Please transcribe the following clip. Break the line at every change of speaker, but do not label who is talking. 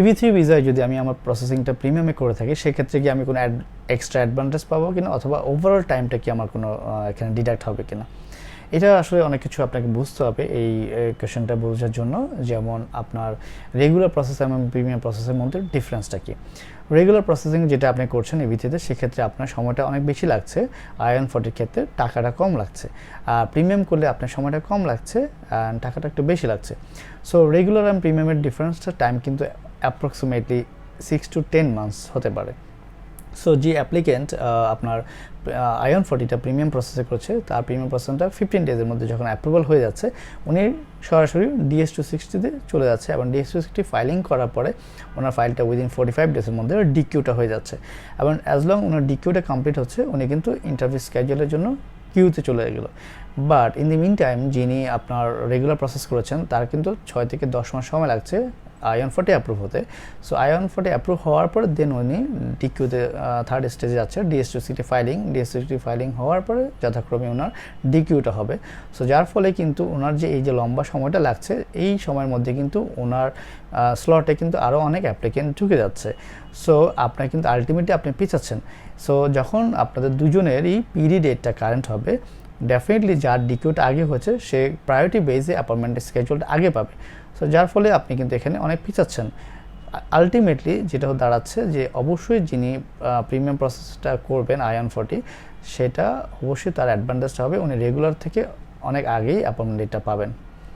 PV three ভিসায় যদি আমি আমার প্রসেসিংটা প্রিমিয়ামে করে থাকি, সেক্ষেত্রে কি আমি কোনো এক্সট্রা অ্যাডভান্টেজ পাবো কিনা? অথবা ওভারঅল টাইমটা কি আমার কোনো এখানে ডিডাক্ট হবে কিনা? এটা আসলে অনেক কিছু আপনাকে বুঝতে হবে এই কোয়েশনটা বোঝার জন্য। যেমন আপনার রেগুলার প্রসেস এবং প্রিমিয়াম প্রসেসের মধ্যে ডিফারেন্সটা কি? রেগুলার প্রসেসিং যেটা আপনি করছেন এবিটিতে সেক্ষেত্রে আপনার সময়টা অনেক বেশি লাগছে। আয়ন ফোর্টির ক্ষেত্রে টাকাটা কম লাগছে। আর প্রিমিয়াম করলে আপনার সময়টা কম লাগছে টাকাটা একটু বেশি লাগছে। সো রেগুলার অ্যান্ড প্রিমিয়ামের ডিফারেন্সটা টাইম কিন্তু approximately six to ten months হতে পারে। সো যে অ্যাপ্লিকেন্ট আপনার আয়ন ফর্টিটা প্রিমিয়াম প্রসেসে করছে। তার প্রিমিয়াম প্রসেসটা ফিফটিন ডেজের মধ্যে যখন অ্যাপ্রুভাল হয়ে যাচ্ছে, উনি সরাসরি ডিএস টু সিক্সটিতে চলে যাচ্ছে এবং ডিএস টু সিক্সটি ফাইলিং করার পরে ওনার ফাইলটা উইদিন ফোর্টি ফাইভ ডেজের মধ্যে ডিকিউটা হয়ে যাচ্ছে। এবং অ্যাজ লং ওনার ডিকিউটা কমপ্লিট হচ্ছে, উনি কিন্তু ইন্টারভিউ স্ক্যাজুয়ালের জন্য কিউতে চলে গেল। But in the mean time যিনি আপনার রেগুলার প্রসেস করেছেন, তার কিন্তু ছয় থেকে দশ মাস সময় লাগছে আয়ন ফোর্টি অ্যাপ্রুভ হতে। So I one forty approve হওয়ার পরে দেন উনি ডিকিউতে থার্ড স্টেজে যাচ্ছে। DS to CT filing DS to CT filing হওয়ার পরে যথাক্রমে ওনার ডিকিউটা হবে। সো যার ফলে কিন্তু ওনার যে এই যে লম্বা সময়টা লাগছে, এই সময়ের মধ্যে কিন্তু ওনার স্লটে কিন্তু আরও অনেক অ্যাপ্লিকেন্ট ঢুকে যাচ্ছে। সো আপনার কিন্তু আলটিমেটলি আপনি পিছাচ্ছেন সো যখন আপনাদের দুজনেরই পিডি ডেটটা কারেন্ট হবে ডেফিনেটলি যার ডিকিউটা আগে হয়েছে, সে প্রায়োরিটি বেসে অ্যাপয়েন্টমেন্টের স্কেজুলটা আগে পাবে। সো যার ফলে আপনি কিন্তু এখানে অনেক পিছাচ্ছেন। আলটিমেটলি যেটা দাঁড়াচ্ছে যে, অবশ্যই যিনি প্রিমিয়াম প্রসেসটা করবেন আয়ন ফর্টি সেটা অবশ্যই তার অ্যাডভান্টেজটা হবে। উনি রেগুলার থেকে অনেক আগেই অ্যাপয়েন্টমেন্টটা পাবেন।